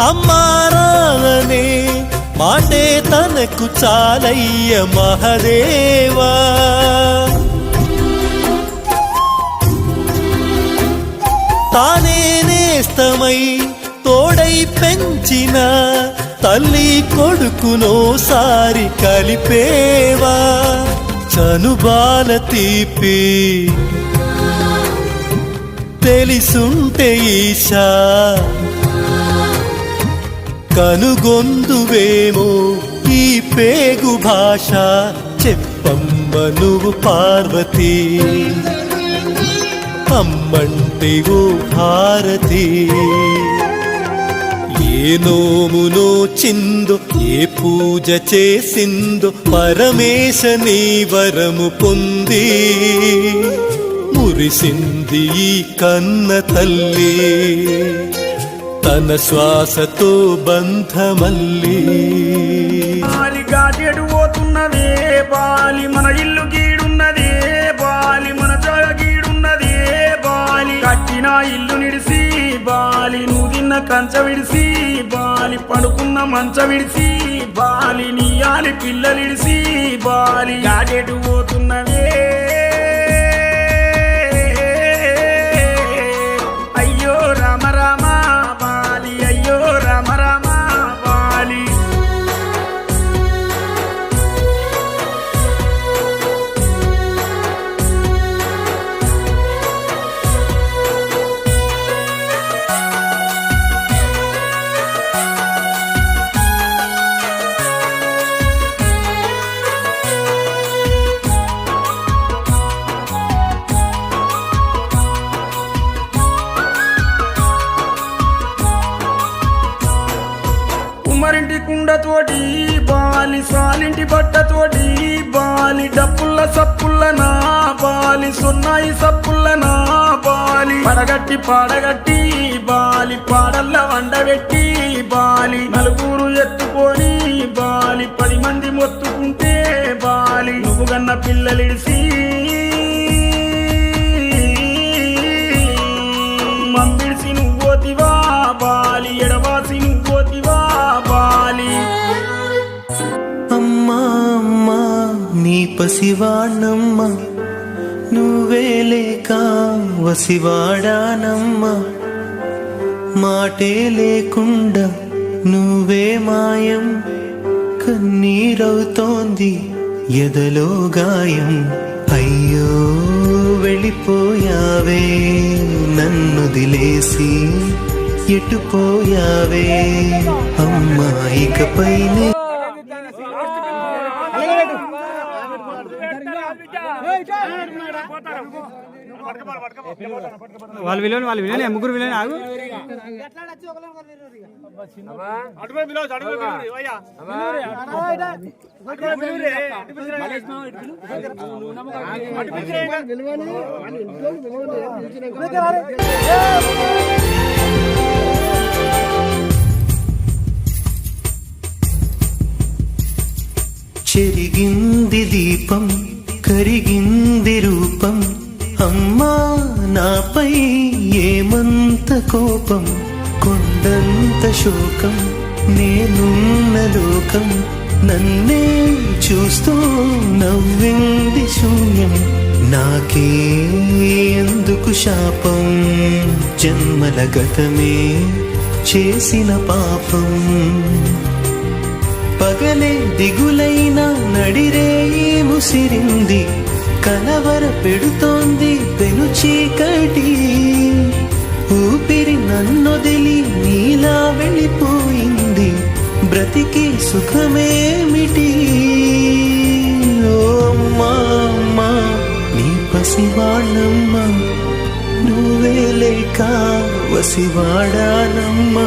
అమ్మారాలనే మాటే తనకు చాలయ్య మహదేవా. తానే నేస్తమై తోడై పెంచిన తల్లి కొడుకునో సారి కలిపేవా. చనుబాల తీపి తెలిసుంటే ఈశా కనుగొందువేమో ఈ పేగు భాష చెప్పమ్మ నువ్వు పార్వతి. అమ్మంటే ఓ భారతి. ఏ నోమునో చిందో ఏ పూజ చేసిందో పరమేశ నీ వరము పొంది. మురిసింది ఈ కన్న తల్లి. తన శ్వాసతో బంధమల్లి. బాలి గాటెడు పోతున్నదే బాలి మన ఇల్లు గీడున్నదే బాలి మన జాగ గీడున్నదే బాలి కట్టిన ఇల్లు నిడిసి బాలి నువ్వు తిన్న కంచ విడిసి బాలి పడుకున్న మంచ విడిసి బాలి నీయాలి పిల్లలిడిసి బాలి గాటెడు పోతున్నదే ఉమ్మరింటి బాలి సాలింటి బట్టతోటి బాలి డప్పుల్ల సప్పుల్లనా బాలి సున్నాయి సప్పులనా బాలి పడగట్టి పాడగట్టి బాలి పాడల్ల వండబెట్టి బాలి నలుగురు ఎత్తుకొని బాలి పది మంది మొత్తుకుంటే బాలి నువ్వు గన్న పిల్లలిడిసి పసివాణమ్మ నువ్వే లేక వసివాడానమ్మ. మాటే లేకుండా నువ్వే మాయం కన్నీరవుతోంది ఎదలో గాయం. అయ్యో వెళ్ళిపోయావే నన్ను దిలేసి ఎటుపోయావే? అమ్మాయికపైనే వాళ్ళు విలువని వాళ్ళు విలువని ముగ్గురు విలువని ఆగు. చెరిగింది దీపం కరిగింది రూపం. అమ్మా నాపై ఏమంత కోపం? కొండంత శోకం. నేనున్న లోకం నన్నే చూస్తూ నవ్వింది శూన్యం. నాకే ఎందుకు శాపం? జన్మల గతమే చేసిన పాపం. పగలే దిగులైన నడిరేయి ముసిరింది కలవర పెడుతోంది పెను చీకటి. ఊపిరి నన్నొదిలి నీలా వెళ్ళిపోయింది బ్రతికి సుఖమేమిటి? ఓ అమ్మా నీ పసివాళ్ళమ్మ నువ్వే లేక వసివాడానమ్మా.